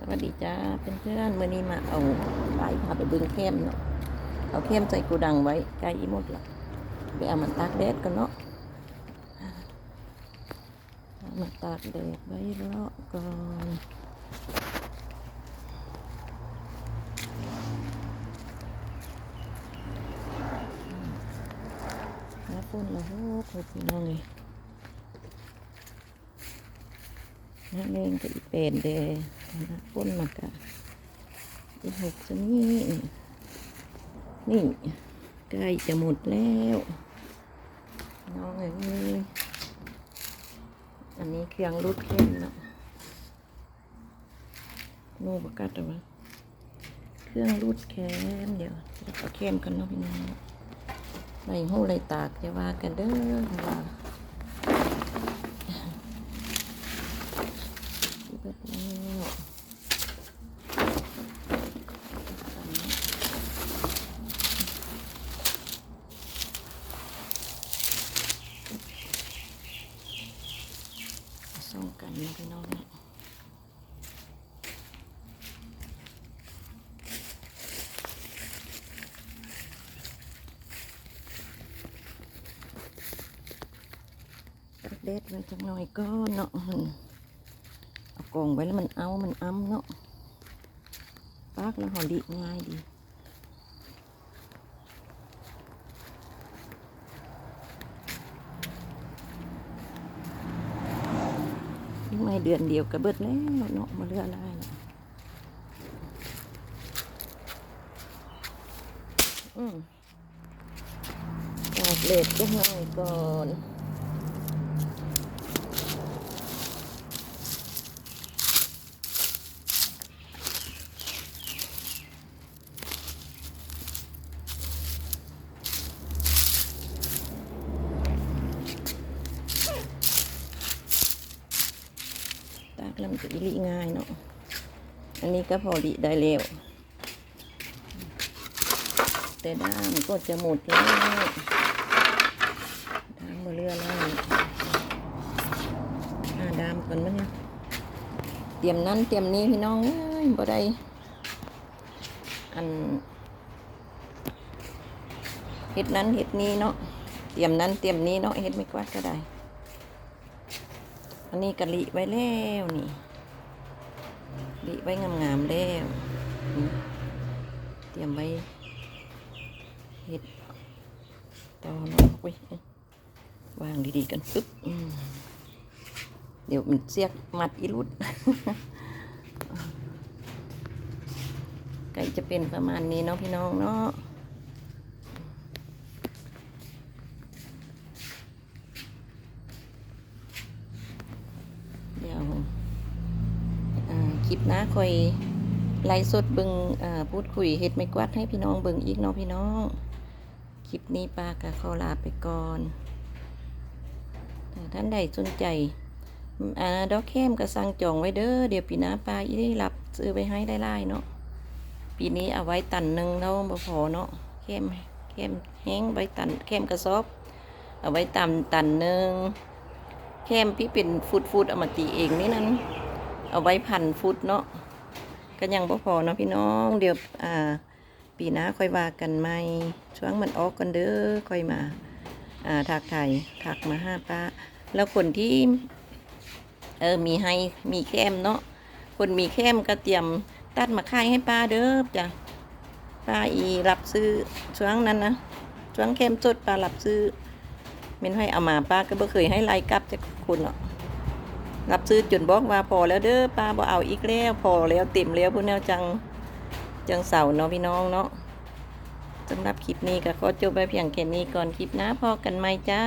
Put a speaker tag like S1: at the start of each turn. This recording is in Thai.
S1: สวัสดีจ้าเพื่อนๆเมื่อนี้มาเอาไปพาไปบึงเข้มเนาะเอาเข้มใส่กูดังไว้ใกล้อีหมดละไปเอามันตากแดดกันเนาะเอามาตากแดดไว้รอก่อนแล้วปุ่นละโหโคตรน้องเลยนั่นเองก็อีเป็นเด้ นะปุ่นมากะอีหกจะนี่นี่ใกล้จะหมดแล้ว น้องเอ้ยอันนี้เครื่องรูดเข้มเนาะนูประกาศแต่ว่าเครื่องรูดแค้มเดี๋ยวเอาเข้มกันเนาะพี่น้องไรหูไรตากจะว่ากันเด้อว่าสิเบิดแล้วส่ง กันนะพี่น้องเนี่ยตักเด็ดไว้จังหน่อยก็เนาะอืมเอากองไว้แล้วมันเอา มันอ้ำเนาะปากแล้วหอดีง่ายดี ยังไม่ เดือนเดียวกระเบิดแล้วเนาะมาเรืออะไรเนะอืมตากเล็ดจะหน่อยก่อน ตากแล้วมันจะอิลิง่ายเนาะ อันนี้ก็พอดีได้แล้วแต่ด้ามก็จะหมดแล้วด้ามมาเรื่อยแล้วหาด้ามก่อนมั้ยเนี่ยเตรียมนั้นเตรียมนี้พี่น้องเอ้ยบ่ได้ อันเฮ็ดนั้นเฮ็ดนี้เนาะ เตรียมนั้นเตรียมนี้เนาะเฮ็ดไม่กวาดก็ได้ อันนี้กะลิไว้แล้วนี่ลิไว้งามๆแล้วเตรียมไว้เห็ดต่อนาะอุ้วางดีๆกันปึ๊บเดี๋ยวมันเสียกมัดอีรุดไก่จะเป็นประมาณนี้เนาะพี่น้องเนาะ เดี๋ยวอ่า คลิปน้าคอยไลฟ์สดเบิงพูดคุยเฮ็ดไม่กวาดให้พี่น้องเบิงอีกเนาะพี่น้อง คลิปนี้ป้าก็ขอลาไปก่อนท่านใดสนใจอ่าดอกแคมก็สั่งจองไว้เด้อเดี๋ยวปีหน้าป้าอีได้รับซื้อไปให้ได้ไล่เนาะปีนี้เอาไว้ตันหนึ่งแล้วบ่พอเนาะแคมแคมแห้งไว้ตันแคมกระสอบเอาไว้ตำตันหนึ่งแคมพี่เป็นฟุตฟุตเอามาตีเองนี่นั้น เอาไว้พันฟุตเนาะก็ยังบ่พอเนาะพี่น้องเดี๋ยวอ่าปีหน้าค่อยว่ากันใหม่ช่วงมันออกกันเด้อค่อยมาอ่าถักไทยถักมาห้าป้าแล้วคนที่เออมีให้มีแคมเนาะคนมีแคมก็เตรียมตัดมาขายให้ป้าเด้อจ้ะป้าอีรับซื้อช่วงนั้นนะช่วงแคมสดป้ารับซื้อเม่นให้เอามาป้าก็บ่เคยให้ไล่กลับจากคุณหรอก รับซื้อจนบอกว่าพอแล้วเด้อป้าบ่เอาอีกแล้วพอแล้วเต็มแล้วพุ่นแนวจังจังเสาเนาะพี่น้องเนาะสำหรับคลิปนี้ก็ขอจบไปเพียงแค่นี้ก่อนคลิปหน้าพอกันไหมจ้า